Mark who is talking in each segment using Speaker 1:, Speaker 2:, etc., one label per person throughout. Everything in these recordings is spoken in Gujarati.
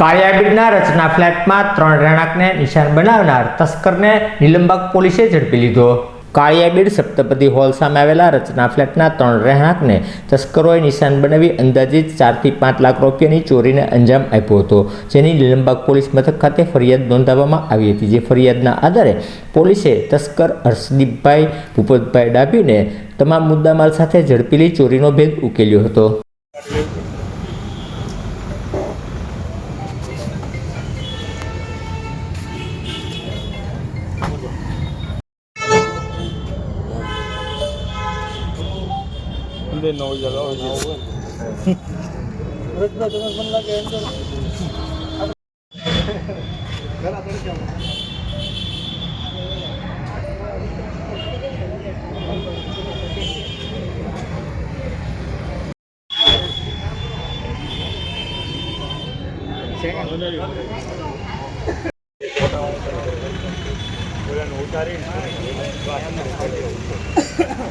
Speaker 1: કાળિયાબીડના રચના ફ્લેટમાં ત્રણ રહેણાંકને નિશાન બનાવનાર તસ્કરને નિલંબક પોલીસે ઝડપી લીધો. કાળિયાબીડ સપ્તપદી હોલ સામે આવેલા રચના ફ્લેટના ત્રણ રહેણાંકને તસ્કરોએ નિશાન બનાવી અંદાજિત ચારથી પાંચ લાખ રૂપિયાની ચોરીને અંજામ આપ્યો હતો, જેની નિલંબક પોલીસ મથક ખાતે ફરિયાદ નોંધાવવામાં આવી હતી, જે ફરિયાદના આધારે પોલીસે તસ્કર હર્ષદીપભાઈ, ભૂપતભાઈ ડાભીને તમામ મુદ્દામાલ સાથે ઝડપીલી ચોરીનો ભેદ ઉકેલ્યો હતો.
Speaker 2: खुले नौ जगह हो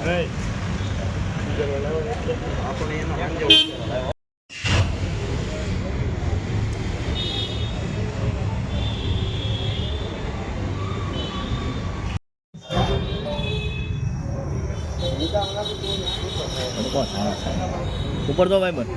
Speaker 2: Hey.
Speaker 3: ઉપર તો ભાઈ બન